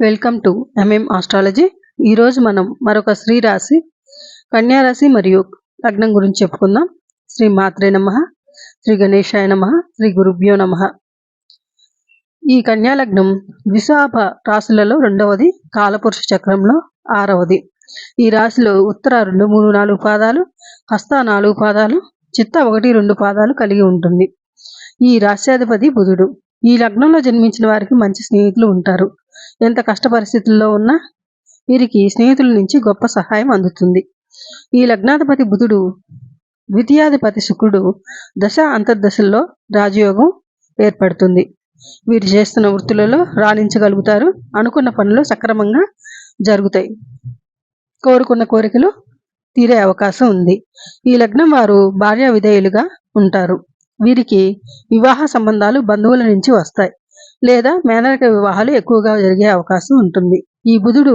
Welcome to MM astrology ఈరోజు మనం మరొక స్త్రీ రాశి కన్యారాశి మరియు లగ్నం గురించి చెప్పుకుందాం. శ్రీ మాత్రే నమ శ్రీ గణేశాయ నమ శ్రీ గురుభ్యో నమ. ఈ కన్యా లగ్నం ద్విశాప రాశులలో రెండవది కాలపురుష చక్రంలో ఆరవది. ఈ రాశిలో ఉత్తర రెండు మూడు నాలుగు పాదాలు హస్త నాలుగు పాదాలు చిత్త ఒకటి రెండు పాదాలు కలిగి ఉంటుంది. ఈ రాశ్యాధిపతి బుధుడు. ఈ లగ్నంలో జన్మించిన వారికి మంచి స్నేహితులు ఉంటారు. ఎంత కష్ట పరిస్థితుల్లో ఉన్నా వీరికి స్నేహితుల నుంచి గొప్ప సహాయం అందుతుంది. ఈ లగ్నాధిపతి బుధుడు ద్వితీయాధిపతి శుక్రుడు దశ అంతర్దశల్లో రాజయోగం ఏర్పడుతుంది. వీరు చేస్తున్న వృత్తులలో రాణించగలుగుతారు అనుకున్న పనులు సక్రమంగా జరుగుతాయి. కోరుకున్న కోరికలు తీరే అవకాశం ఉంది. ఈ లగ్నం వారు భార్య విధేయులుగా ఉంటారు. వీరికి వివాహ సంబంధాలు బంధువుల నుంచి వస్తాయి. లేదా మేనరిక వివాహాలు ఎక్కువగా జరిగే అవకాశం ఉంటుంది. ఈ బుధుడు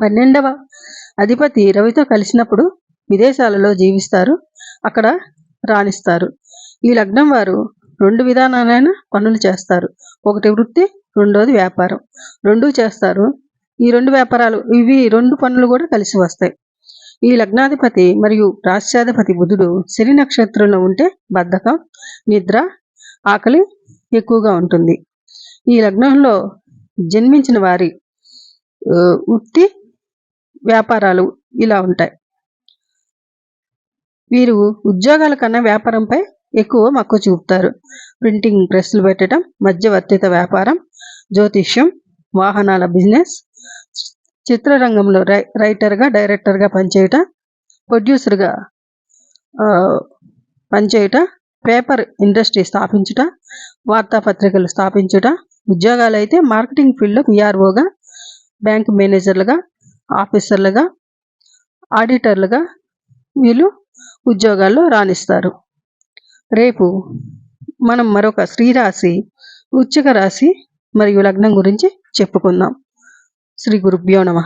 పన్నెండవ అధిపతి రవితో కలిసినప్పుడు విదేశాలలో జీవిస్తారు. అక్కడ రాణిస్తారు. ఈ లగ్నం వారు రెండు విధానాలైన పనులు చేస్తారు. ఒకటి వృత్తి రెండోది వ్యాపారం. రెండు చేస్తారు. ఈ రెండు వ్యాపారాలు ఇవి రెండు పనులు కూడా కలిసి వస్తాయి. ఈ లగ్నాధిపతి మరియు రాష్ట్రాధిపతి బుధుడు శని నక్షత్రంలో ఉంటే బద్ధకం నిద్ర ఆకలి ఎక్కువగా ఉంటుంది. ఈ లగ్నంలో జన్మించిన వారి వృత్తి వ్యాపారాలు ఇలా ఉంటాయి. వీరు ఉద్యోగాల కన్నా వ్యాపారంపై ఎక్కువ మక్కువ చూపుతారు. ప్రింటింగ్ ప్రెస్లు పెట్టడం మధ్యవర్తిత వ్యాపారం జ్యోతిష్యం వాహనాల బిజినెస్ చిత్రరంగంలో రై రైటర్గా డైరెక్టర్గా పనిచేయట ప్రొడ్యూసర్గా పనిచేయట పేపర్ ఇండస్ట్రీ స్థాపించుట వార్తాపత్రికలు స్థాపించుట ఉద్యోగాలు అయితే మార్కెటింగ్ ఫీల్డ్లో పిఆర్ఓగా బ్యాంక్ మేనేజర్లుగా ఆఫీసర్లుగా ఆడిటర్లుగా వీళ్ళు ఉద్యోగాల్లో రాణిస్తారు. రేపు మనం మరొక శ్రీరాశి వృచ్చిక రాశి మరియు లగ్నం గురించి చెప్పుకుందాం. శ్రీ గురుభ్యో నమ.